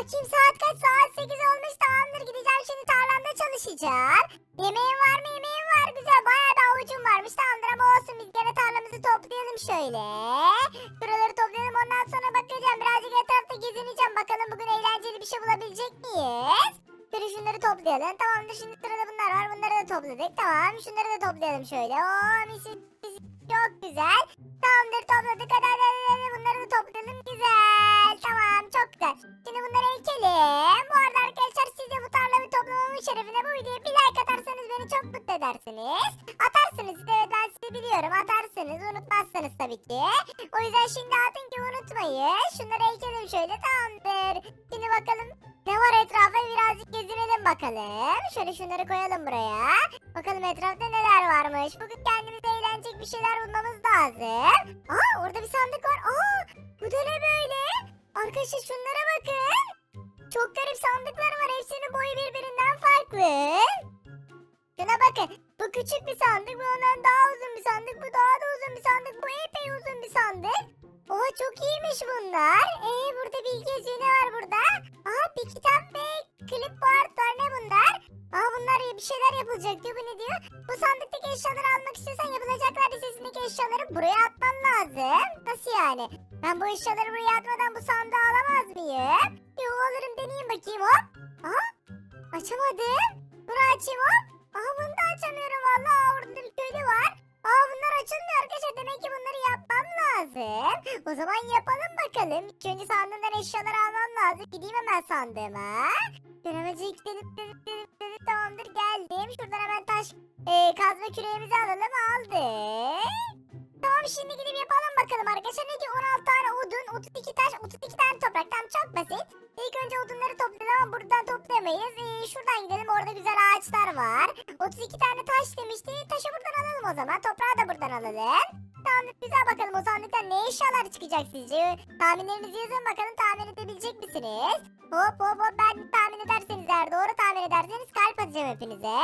Bakayım saat kaç? Saat 8 olmuş. Tamamdır gideceğim şimdi tarlamda çalışacağım. Yemeğim var mı? Yemeğim var. Güzel. Bayağı da avucum varmış. Tamamdır ama olsun biz gene tarlamızı toplayalım şöyle. Şuraları toplayalım ondan sonra bakacağım. Birazcık etrafta gezineceğim. Bakalım bugün eğlenceli bir şey bulabilecek miyiz? Şöyle şunları toplayalım. Tamamdır şimdi sırada bunlar var. Bunları da topladık. Tamam şunları da toplayalım şöyle. Oo mis mis çok güzel. Tamamdır topladık. Hadi hadi hadi. Bunları da toplayalım. Güzel. Tamam çok güzel. Şimdi bunları ekelim. Bu arada arkadaşlar siz de bu tarlamı toplamamın şerefine bu videoya bir like atarsanız beni çok mutlu edersiniz. Atarsınız evet ben sizi biliyorum. Atarsınız unutmazsınız tabii ki. O yüzden şimdi atın ki unutmayın. Şunları ekelim şöyle tamamdır. Şimdi bakalım ne var etrafa birazcık gezinelim bakalım. Şöyle şunları koyalım buraya. Bakalım etrafta neler varmış. Bugün kendimize eğlenecek bir şeyler bulmamız lazım. Aa orada bir sandık var. Aa bu da ne böyle? Arkadaşlar şunlara bakın. Çok garip sandıklar var. Hepsinin boyu birbirinden farklı. Şuna bakın. Bu küçük bir sandık. Bu ondan daha uzun bir sandık. Bu daha da uzun bir sandık. Bu epey uzun bir sandık. Oha çok iyiymiş bunlar. Ee burada bilgi. Ne var burada? Bir şeyler yapılacak diyor. Bu ne diyor? Bu sandıktaki eşyaları almak istiyorsan yapılacaklar listesindeki eşyaları buraya atman lazım. Nasıl yani? Ben bu eşyaları buraya atmadan bu sandığı alamaz mıyım? Yo alırım deneyeyim bakayım hop. Aha açamadım. Bunu açayım hop. Aha bunu da açamıyorum valla. Orada bir köylü var. Aa bunlar açılmıyor arkadaşlar. Demek ki bunları yapmam lazım. O zaman yapalım bakalım. İlk önce sandığımdan eşyaları almam lazım. Gideyim hemen sandığıma. Dönemeci gidelim dedim dedim dedim. Tamamdır geldim. Şuradan hemen taş e, kazma küreğimizi alalım. Aldık. Tamam şimdi gidip yapalım bakalım arkadaşlar. Ne diyor 16 tane odun, 32 taş, 32 tane toprak. Tamam çok basit. İlk önce odunları toplayalım ama buradan toplayamayız. Ee, şuradan gidelim orada güzel ağaçlar var. 32 tane taş demişti. Taşı buradan alalım o zaman. Toprağı da buradan alalım. Tamam güzel bakalım o sandıktan ne eşyalar çıkacak sizce? Tahminlerinizi yazın bakalım tahmin edebilecek misiniz? Hop hop hop ben tahmin ederseniz eğer doğru tahmin ederseniz kalp atacağım hepinize.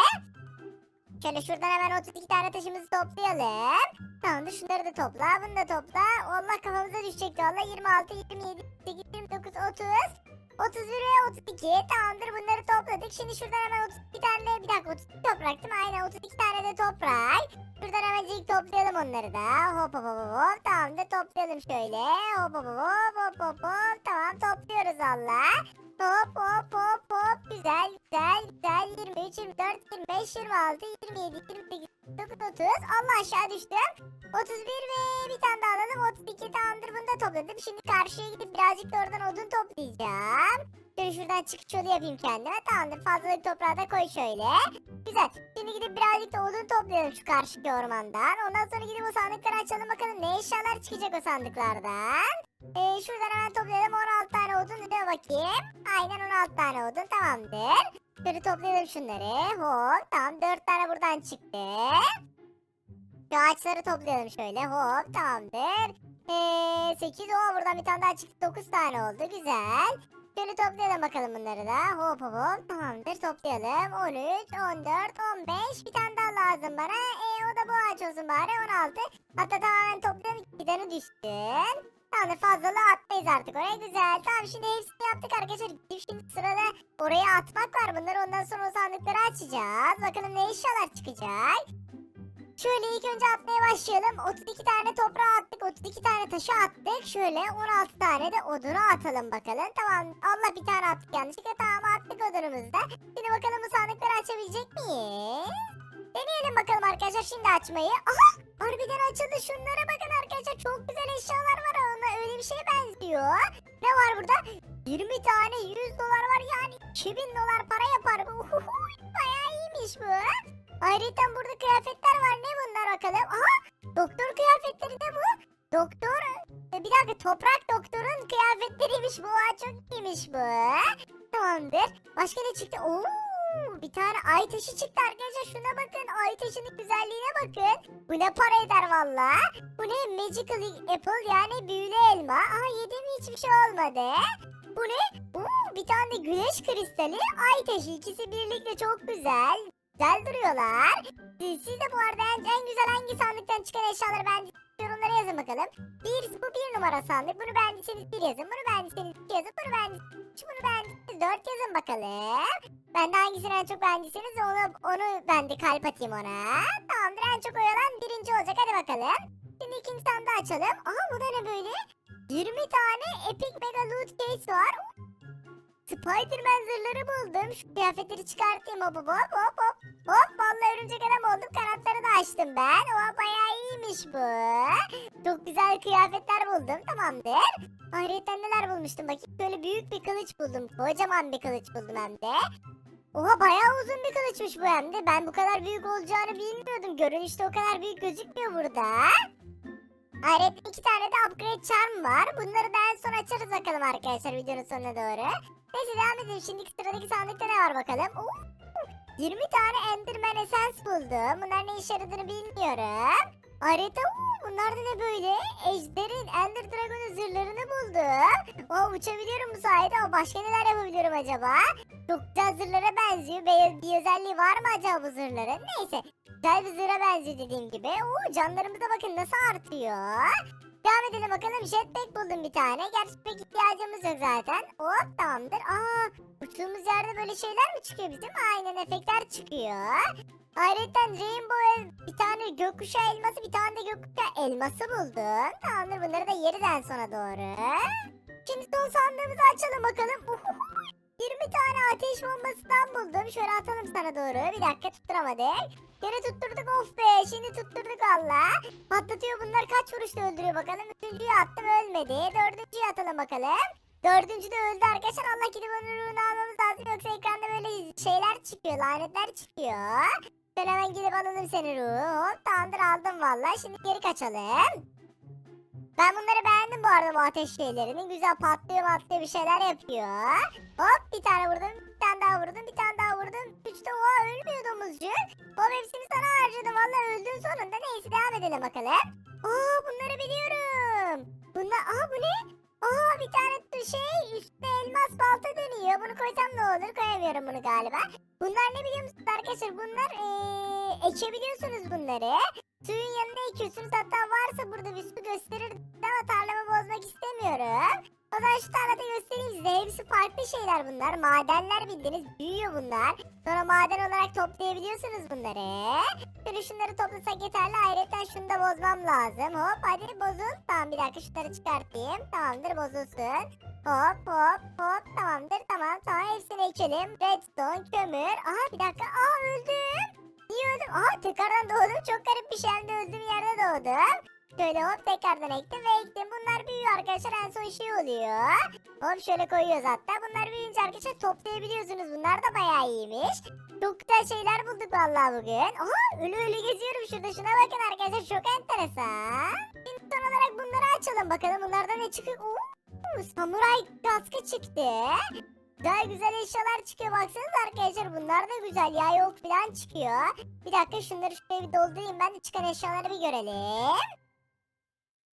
Şöyle şuradan hemen 32 tane taşımızı toplayalım. Tamamdır şunları da topla bunu da topla. Allah kafamıza düşecek valla 26, 27, 28, 29, 30. 31 ve 32 tamamdır bunları topladık. Şimdi şuradan hemen 32 tane bir dakika 32 toprak değil mi? Aynen 32 tane de toprak. Şuradan hemencik toplayalım onları da. Hop hop hop hop tamamdır toplayalım şöyle. Hop hop hop hop hop hop tamam topluyoruz valla. Hop hop hop hop güzel güzel güzel 23, 24, 25, 26, 27, 28, 29, 30 Allah aşağı düştüm. 31 ve bir tane daha alalım 32 tamamdır bunu da topladım. Şimdi karşıya gidip birazcık da oradan odun toplayacağım. Şöyle şuradan çıkış yolu yapayım kendime. Tamamdır fazlalık toprağı da koy şöyle. Güzel. Şimdi gidip birazcık da odun toplayalım şu karşıki ormandan. Ondan sonra gidip o sandıkları açalım bakalım ne eşyalar çıkacak o sandıklardan. Ee, şuradan hemen toplayalım 16 tane odun de bakayım. Aynen 16 tane odun tamamdır. Şöyle toplayalım şunları. Hop tamam 4 tane buradan çıktı. Şu ağaçları toplayalım şöyle. Hop tamamdır. Ee, 8 o buradan bir tane daha çıktı. 9 tane oldu. Güzel. Şöyle toplayalım bakalım bunları da. Hop hop hop. Tamamdır toplayalım. 13, 14, 15. Bir tane daha lazım bana. Ee, o da bu ağaç olsun bari. 16. Hatta tamamen toplayalım. Bir tane düştün. Tamamdır fazlalığı atmayız artık oraya. Güzel. Tamam şimdi hepsini yaptık arkadaşlar. Şimdi sırada oraya atmak var. Bunları ondan sonra o sandıkları açacağız. Bakalım ne eşyalar çıkacak. Şöyle ilk önce atmaya başlayalım. 32 tane toprağı attık. 32 tane taşı attık. Şöyle 16 tane de odunu atalım bakalım. Tamam. Allah bir tane attık yanlışlıkla. Tamam attık odunumuzu. Şimdi bakalım bu sandıkları açabilecek miyiz? Deneyelim bakalım arkadaşlar şimdi açmayı. Aha! Harbiden açıldı. Şunlara bakın arkadaşlar. Çok güzel eşyalar var. Ona öyle bir şeye benziyor. Ne var burada? 20 tane 100 dolar var. Yani 2000 dolar para yapar bu. Bayağı iyiymiş bu. Ayrıca burada kıyafetler bakalım? Aha! Doktor kıyafetleri de bu. Doktor... e, Bir dakika toprak doktorun kıyafetleriymiş bu. Çok iyiymiş bu. Tamamdır. Başka ne çıktı? Oo! Bir tane ay taşı çıktı arkadaşlar. Şuna bakın. Ay taşının güzelliğine bakın. Bu ne para eder valla. Bu ne? Magical apple yani büyülü elma. Aa yedim hiçbir şey olmadı. Bu ne? Oo, bir tane de güneş kristali. Ay taşı. İkisi birlikte çok güzel. Güzel duruyorlar. Siz, de bu arada en, en güzel hangi sandıktan çıkan eşyaları ben yorumlara yazın bakalım. Bir, bu bir numara sandık. Bunu beğendiyseniz bir yazın. Bunu beğendiyseniz iki yazın. Bunu beğendiyseniz bunu beğendiyseniz dört yazın bakalım. Ben de hangisini en çok beğendiyseniz onu, onu ben de kalp atayım ona. Tamamdır en çok oy alan birinci olacak. Hadi bakalım. Şimdi ikinci sandığı açalım. Aha bu da ne böyle? 20 tane Epic Mega Loot Case var. Spiderman zırhları buldum. Şu kıyafetleri çıkartayım hop hop hop hop hop. Hop vallahi örümcek adam oldum. Kanatları da açtım ben. O bayağı iyiymiş bu. Çok güzel kıyafetler buldum. Tamamdır. Ayrıca neler bulmuştum bakayım. Böyle büyük bir kılıç buldum. Kocaman bir kılıç buldum hem de. Oha bayağı uzun bir kılıçmış bu hem de. Ben bu kadar büyük olacağını bilmiyordum. Görünüşte o kadar büyük gözükmüyor burada. Ayrıca iki tane de upgrade charm var. Bunları da en son açarız bakalım arkadaşlar videonun sonuna doğru. Neyse devam edelim. Şimdi sıradaki sandıkta ne var bakalım. Oo, 20 tane Enderman Essence buldum. Bunlar ne işe yaradığını bilmiyorum. Oo, bunlar da ne böyle? Ejder'in Ender Dragon'un zırhlarını buldum. Oo, uçabiliyorum bu sayede. O başka neler yapabiliyorum acaba? Çok güzel zırhlara benziyor. Bir, bir özelliği var mı acaba bu zırhların? Neyse. Güzel bir zırha benziyor dediğim gibi. Oo, canlarımıza bakın nasıl artıyor. Devam edelim bakalım. Jetpack buldum bir tane. Gerçi pek ihtiyacımız yok zaten. Hop tamamdır. Aa uçtuğumuz yerde böyle şeyler mi çıkıyor bizim? Aynen efektler çıkıyor. Ayrıca Rainbow bir tane gökkuşağı elması bir tane de gökkuşağı elması buldum. Tamamdır bunları da yeriz en sona doğru. Şimdi son sandığımızı açalım bakalım. Uhuhu. 20 tane ateş bombasından buldum. Şöyle atalım sana doğru. Bir dakika tutturamadık. Gene tutturduk of be. Şimdi tutturduk valla. Patlatıyor bunlar kaç vuruşta öldürüyor bakalım. Üçüncüyü attım ölmedi. Dördüncüyü atalım bakalım. Dördüncü de öldü arkadaşlar. Allah gidip onun ruhunu almamız lazım. Yoksa ekranda böyle şeyler çıkıyor. Lanetler çıkıyor. Ben hemen gidip alalım seni ruhu. Hop tamamdır aldım valla. Şimdi geri kaçalım. Ben bunları beğendim bu arada bu ateş şeylerini. Güzel patlıyor patlıyor bir şeyler yapıyor. Hop bir tane vurdum. Bir tane daha vurdum. Bir tane daha vurdum. Üçte oha ölmüyor domuzcuk. Hop hepsini sana harcadım. Valla öldün sonunda. Neyse devam edelim bakalım. Aa bunları biliyorum. Bunlar aa bu ne? Aa bir tane şey üstte elmas balta dönüyor. Bunu koysam ne olur? Koyamıyorum bunu galiba. Bunlar ne biliyor musunuz arkadaşlar? Bunlar ee, ekebiliyorsunuz bunları. Suyun yanına ekiyorsunuz. Hatta varsa burada bir su gösterir şeyler bunlar. Madenler bildiğiniz büyüyor bunlar. Sonra maden olarak toplayabiliyorsunuz bunları. Şöyle şunları toplasak yeterli. Ayrıca şunu da bozmam lazım. Hop hadi bozun. Tamam bir dakika şunları çıkartayım. Tamamdır bozulsun. Hop hop hop tamamdır tamam tamam hepsini ekelim. Redstone, kömür. Aha bir dakika. Aa öldüm. Niye öldüm? Aha tekrardan doğdum. Çok garip bir şey. Hem de öldüğüm yerde doğdum. Şöyle hop tekrardan ektim ve ektim. Bunlar büyüyor arkadaşlar. En son şey oluyor. Hop şöyle koyuyoruz hatta. Bunlar büyüyünce arkadaşlar toplayabiliyorsunuz. Bunlar da bayağı iyiymiş. Çok güzel şeyler bulduk vallahi bugün. Aha ölü ölü geziyorum şurada. Şuna bakın arkadaşlar. Çok enteresan. Şimdi son olarak bunları açalım bakalım. Bunlardan ne çıkıyor? Oo, samuray kaskı çıktı. Güzel güzel eşyalar çıkıyor baksanıza arkadaşlar bunlar da güzel ya yok falan çıkıyor. Bir dakika şunları şuraya bir doldurayım ben de çıkan eşyaları bir görelim.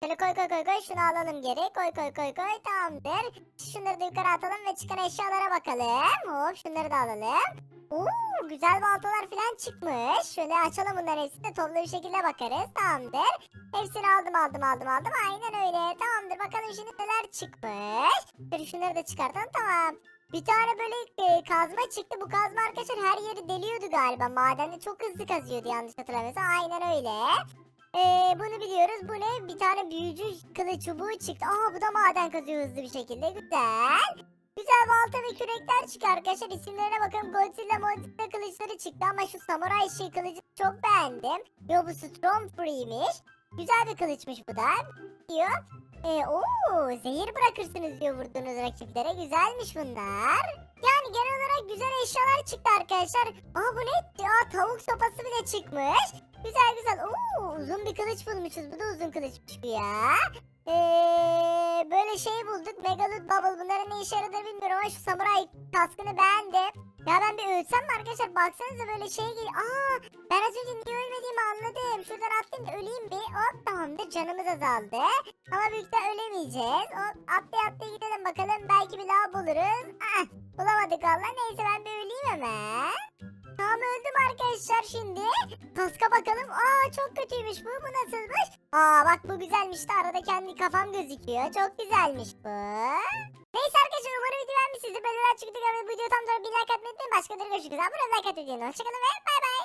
Şöyle koy koy koy koy şunu alalım geri koy koy koy koy tamamdır. Şunları da yukarı atalım ve çıkan eşyalara bakalım. Hop şunları da alalım. Oo güzel baltalar falan çıkmış. Şöyle açalım bunların hepsini de toplu bir şekilde bakarız. Tamamdır. Hepsini aldım aldım aldım aldım. Aynen öyle. Tamamdır bakalım şimdi neler çıkmış. Şöyle şunları da çıkartalım tamam. Bir tane böyle e, kazma çıktı. Bu kazma arkadaşlar her yeri deliyordu galiba. Madende çok hızlı kazıyordu yanlış hatırlamıyorsam. Aynen öyle. Ee, bunu biliyoruz. Bu ne? Bir tane büyücü kılıç çubuğu çıktı. Aa bu da maden kazıyor hızlı bir şekilde. Güzel. Güzel balta ve kürekler çıktı arkadaşlar. İsimlerine bakın. Godzilla Godzilla kılıçları çıktı ama şu samuray şey kılıcı çok beğendim. Yo bu Stormfree'miş. Güzel bir kılıçmış bu da. Diyor. Ee, oo, zehir bırakırsınız diyor vurduğunuz rakiplere. Güzelmiş bunlar. Yani genel olarak güzel eşyalar çıktı arkadaşlar. Aa bu ne? Aa tavuk sopası bile çıkmış. Güzel güzel. Uzun bir kılıç bulmuşuz. Bu da uzun kılıçmış bu ya. Ee, böyle şey bulduk. Megalith Bubble. Bunların ne işe yaradığını bilmiyorum ama şu samuray kaskını beğendim. Ya ben bir ölsem mi arkadaşlar? Baksanıza böyle şey geliyor. Aa ben az önce niye ölmediğimi anladım. Şuradan atlayayım da öleyim bir. Hop tamamdır canımız azaldı. Ama büyük ihtimal ölemeyeceğiz. Hop atlaya atlaya gidelim bakalım. Belki bir daha buluruz. Ah bulamadık valla. Neyse ben bir öleyim hemen. Tamam öldüm arkadaşlar şimdi. Kaska bakalım. Aa çok kötüymüş bu. Bu nasılmış? Aa bak bu güzelmiş de arada kendi kafam gözüküyor. Çok güzelmiş bu. Neyse arkadaşlar umarım video beğenmişsinizdir. Böyle daha çıktı ve bu video tam sonra bir like atmayı unutmayın. Başka bir görüşürüz. Abone like atmayı unutmayın. Hoşçakalın ve bay bay.